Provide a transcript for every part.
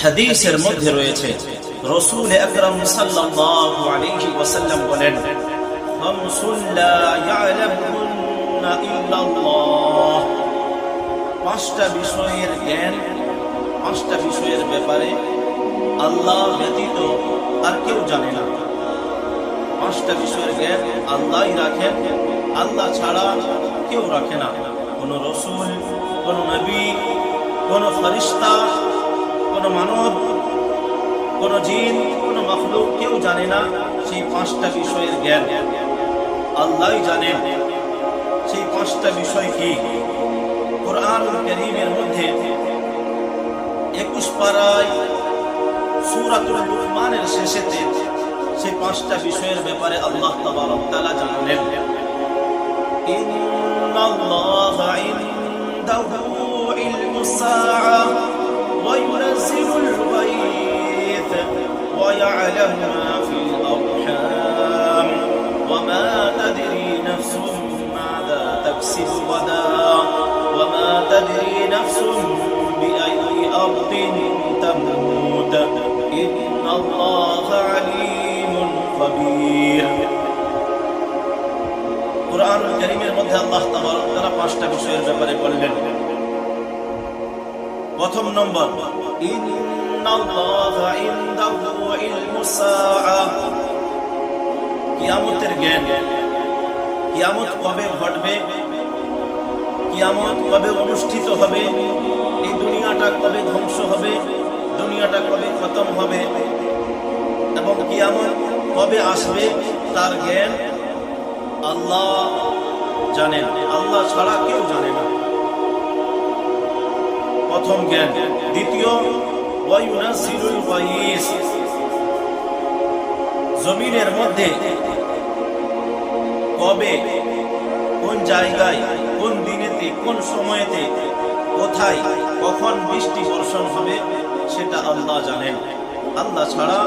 হাদিসের মধ্যে রয়েছে, রসুল আকরাম সাল্লাল্লাহু আলাইহি ওয়াসাল্লাম বলেন খামসুন লা ইয়ালামুহুন্না ইল্লাল্লাহ। পাঁচটা বিষয়ের জ্ঞান, পাঁচটা বিষয়ের ব্যাপারে আল্লাহ ব্যতীত আর কেউ জানে না। পাঁচটা বিষয়ের জ্ঞান আল্লাহই রাখেন, আল্লাহ ছাড়া কেউ রাখে না। কোন রসুল, কোন নবী, কোন ফরিস্তা কোন মানব, কোন জিন, কোন মখলুক কেউ জানে না সেই পাঁচটা বিষয়ের জ্ঞান। আল্লাহই জানেন সেই পাঁচটা বিষয় কি। কোরআন করিমের মধ্যে একুশ পাড়ায় সুরাতুল লুকমানের শেষেতে সেই পাঁচটা বিষয়ের ব্যাপারে আল্লাহ তাআলা জানালেন। ইনদাহু ইলমুস ওয়া ইউনাজ্জিলুল গায়থ ওয়া ইয়া'লামু মা ফিল আরহাম ওয়া মা তাদরি নাফসুন মাযা তাকসিবু গাদা ওয়া মা তাদরি নাফসুন বিআইয়ি আরদিন তামুত ইন্নাল্লাহা আলীমুন খাবীর কোরআন করিমের মধ্যে আল্লাহ তাবারক তাআলা পাঁচটা বিষয়ের ব্যাপারে বললেন। প্রথম নম্বর। কিয়ামতের জ্ঞান। কিয়ামত কবে ঘটবে? কিয়ামত কবে অনুষ্ঠিত হবে? এই দুনিয়াটা কবে ধ্বংস হবে? দুনিয়াটা কবে খতম হবে? এবং কিয়ামত কবে আসবে? তার জ্ঞান আল্লাহ জানেন। আল্লাহ ছাড়া কেউ জানে না। প্রথম জ্ঞান। দ্বিতীয় জমিনের মধ্যে কবে, কোন জায়গায়, কোন দিনেতে, কোন সময়েতে, কোথায়, কখন বৃষ্টি বর্ষণ হবে, সেটা আল্লাহ জানেন। আল্লাহ ছাড়া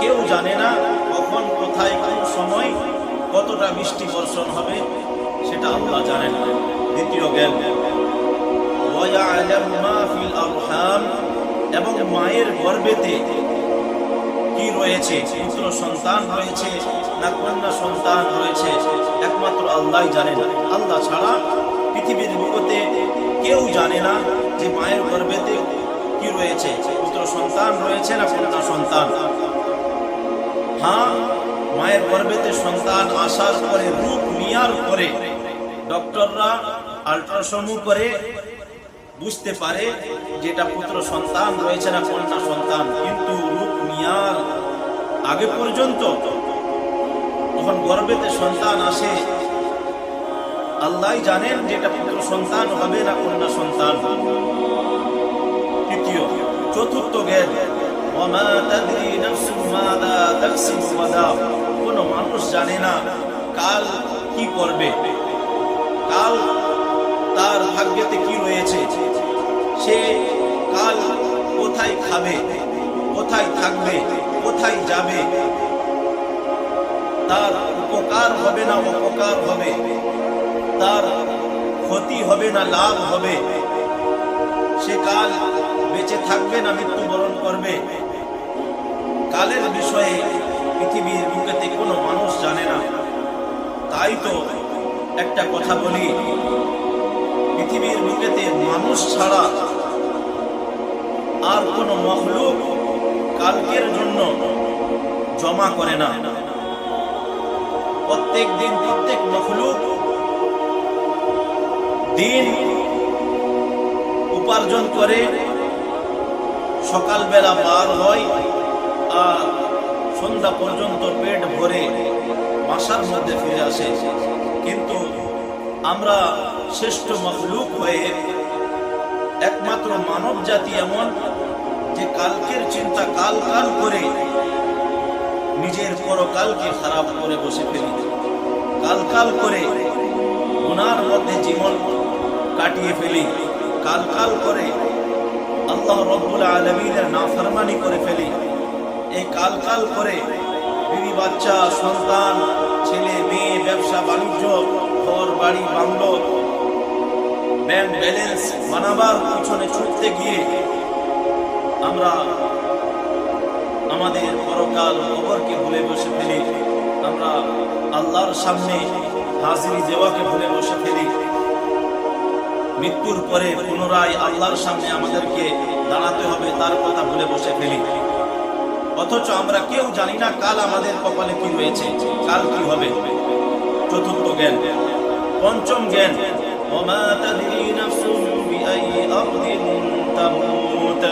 কেউ জানে না কখন, কোথায়, কোন সময় কতটা বৃষ্টি বর্ষণ হবে, সেটা আল্লাহ জানেন। দ্বিতীয় জ্ঞান। এবং মায়ের গর্ভেতে কি রয়েছে? পুত্র সন্তান রয়েছে না কন্যা সন্তান রয়েছে, একমাত্র আল্লাহ জানেন আল্লাহ ছাড়া পৃথিবীর বুকতে কেউ জানে না যে মায়ের গর্ভেতে কি রয়েছে। পুত্র সন্তান রয়েছে না কন্যা সন্তান? হ্যাঁ মায়ের গর্ভেতে সন্তান আসার পরে, রূপ নেওয়ার পরে, ডক্টররা আল্ট্রাসাউন্ড করে বুঝতে পারে যেটা পুত্র সন্তান রয়েছে না কন্যা সন্তান। কিন্তু রূপ নেওয়ার আগে পর্যন্ত যখন গর্ভেতে সন্তান আসে আল্লাহ জানেন যেটা পুত্র সন্তান হবে না কন্যা সন্তান। তৃতীয়, চতুর্থ জ্ঞান কোন মানুষ জানে না কাল কি করবে। কাল তার ভাগ্যেতে কি রয়েছে সে কাল কোথায় খাবে? কোথায় থাকবে? কোথায় যাবে? তার উপকার হবে না অপকার হবে? তার ক্ষতি হবে না লাভ হবে? সে কাল বেঁচে থাকবে না মৃত্যুবরণ করবে? কালের বিষয়ে পৃথিবীর বুকেতে কোনো মানুষ জানে না। তাই তো একটা কথা বলি। পৃথিবীর বুকেতে মানুষ ছাড়া আর কোনো মখলুক কালকের জন্য জমা করে না। প্রত্যেক দিন প্রত্যেক মখলুক দিন উপার্জন করে, সকালবেলা বার হয় আর সন্ধ্যা পর্যন্ত পেট ভরে বাসার মধ্যে ফিরে আসে। কিন্তু আমরা শ্রেষ্ঠ মখলুক হয়ে একমাত্র মানব জাতি এমন যে কালকের চিন্তা কাল কাল করে নিজের পরকালকে খারাপ করে বসে ফেলি। কাল কাল করে ওনার মধ্যে জীবন কাটিয়ে ফেলি। কাল কাল করে আল্লাহ রব্বুল আলমিনের নাফরমানি করে ফেলি। এই কাল কাল করে বিবি বাচ্চা, সন্তান, ছেলে, মেয়ে, ব্যবসা, বাণিজ্য, ঘর, বাড়ি বাংলো ব্যাংক ব্যালেন্স বানাবার পিছনে ছুটতে গিয়ে আমরা আমাদের পরকাল খবরকে ভুলে বসে ফেলি। আমরা আল্লাহর সামনে হাজিরি দেওয়াকে ভুলে বসে ফেলি। মৃত্যুর পরে পুনরায় আল্লাহর সামনে আমাদেরকে দাঁড়াতে হবে, তার কথা ভুলে বসে ফেলি। অথচ আমরা কেউ জানি না কাল আমাদের কপালে কি রয়েছে, কাল কি হবে। চতুর্থ জ্ঞান, পঞ্চম জ্ঞান وما تدري نفس بأي أرض تموت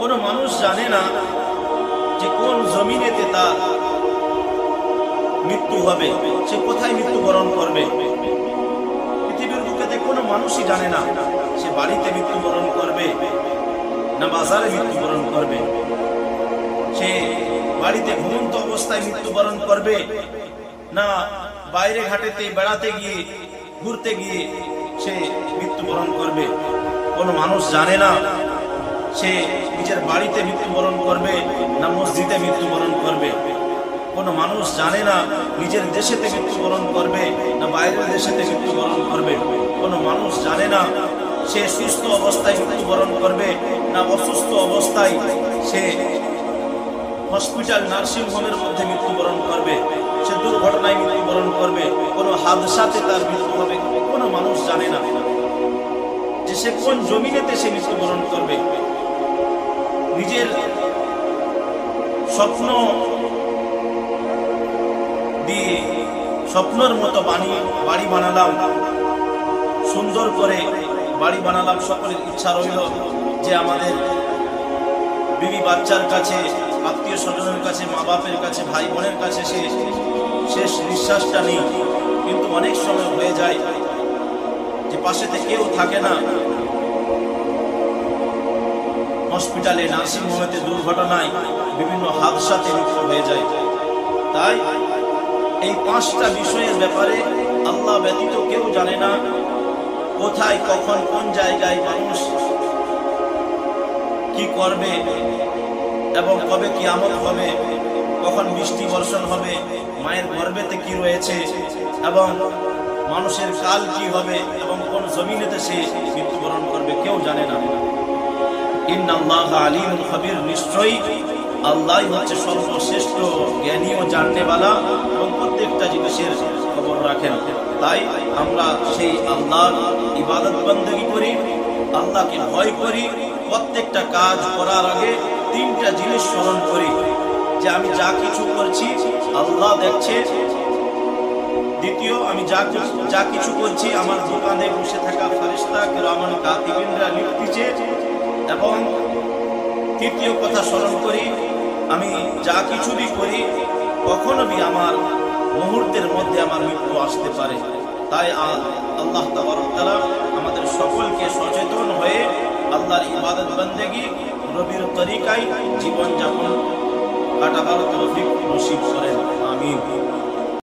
কোন মানুষ জানে না যে কোন জমিনেতে তার মৃত্যু হবে সে কোথায় মৃত্যুবরণ করবে পৃথিবীর বুকেতে কোনো মানুষই জানে না সে বাড়িতে মৃত্যুবরণ করবে না বাজারে মৃত্যুবরণ করবে সে বাড়িতে ঘুমন্ত অবস্থায় মৃত্যুবরণ করবে না বাইরে ঘাটেতে বেড়াতে গিয়ে ঘুরতে গিয়ে সে মৃত্যুবরণ করবে। কোনো মানুষ জানে না সে নিজের বাড়িতে মৃত্যুবরণ করবে না মসজিদে মৃত্যুবরণ করবে। কোনো মানুষ জানে না নিজের দেশেতে মৃত্যুবরণ করবে না বাইরের দেশেতে মৃত্যুবরণ করবে। কোনো মানুষ জানে না সে সুস্থ অবস্থায় মৃত্যুবরণ করবে না অসুস্থ অবস্থায় সে হসপিটাল নার্সিং হোমের মধ্যে মৃত্যুবরণ করবে। সে দুর্ঘটনায় মৃত্যুবরণ করবে। কোনো হাদসাতে তার মৃত্যু হবে। কোনো মানুষ জানে না। যে সে কোন জমিনেতে সে মৃত্যুবরণ করবে। নিজের স্বপ্ন দিয়ে স্বপ্নের মতো বানিয়ে বাড়ি বানালাম। সুন্দর করে বাড়ি বানালাম। সকলের ইচ্ছা রইল যে আমাদের বিবি বাচ্চার কাছে আত্মীয় স্বজনের কাছে, মা বাপের কাছে, ভাই বোনের কাছে সে শেষ নিঃশ্বাসটা নেই। কিন্তু অনেক সময় হয়ে যায় যে পাশেতে কেউ থাকে না। হসপিটালে, নার্সিং হোমেতে দুর্ঘটনায় বিভিন্ন হাদসাতে মৃত্যু হয়ে যায়। তাই এই পাঁচটা বিষয়ের ব্যাপারে আল্লাহ ব্যতীত কেউ জানে না কোথায়, কখন, কোন জায়গায় মানুষ কি করবে। এবং কবে কি আমল হবে, কখন বৃষ্টি বর্ষণ হবে, মায়ের গর্ভেতে কি রয়েছে, এবং মানুষের কাল কি হবে, এবং কোন জমিনেতে সে মৃত্যুবরণ করবে, কেউ জানে না। নিশ্চয়ই আল্লাহ হচ্ছে সর্বশ্রেষ্ঠ এবং প্রত্যেকটা জিনিসের খবর রাখেন। তাই আমরা সেই ইবাদত বন্দী করি, আল্লাহকে ভয় করি, প্রত্যেকটা কাজ করার আগে তিনটা জিনিস স্মরণ করি, যে আমি যা কিছু করছি, আল্লাহ দেখছে। দ্বিতীয়, আমি যা যা কিছু করছি, আমার দোকানে বসে থাকা ফারিস্তা রামান কাতিবিনরা লিখতেছে। এবং তৃতীয় কথা স্মরণ করি, আমি যা কিছুই করি, কখনো বি আমার মুহূর্তের মধ্যে আমার মৃত্যু আসতে পারে। তাই আল্লাহ তালা আমাদের সকলকে সচেতন হয়ে আল্লাহর ইবাদত বন্দেগী রবির তরিকায় জীবনযাপন কাটাবার তৌফিক নসিব করেন। আমিন।